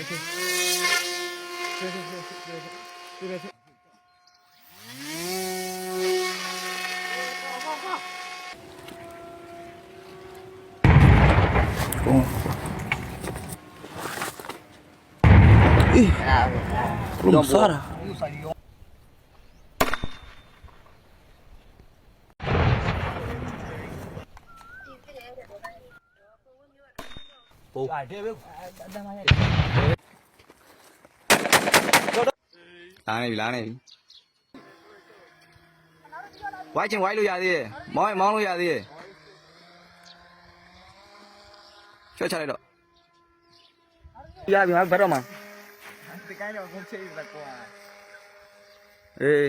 Bom. Ih. Lumsara. ပုံအေးလုံးစားတာလာနေပြီလာနေပြီဝိုင်းချင်ဝိုင်းလို့ရသေးရဲ့မောင်းရင်မောင်းလို့ရသေးရဲ့ချွတ်ချလိုက်တော့ရပြီငါဘယ်တော့မှဒီကိုင်းတော့ကုန်ချေးပဲကွာအေး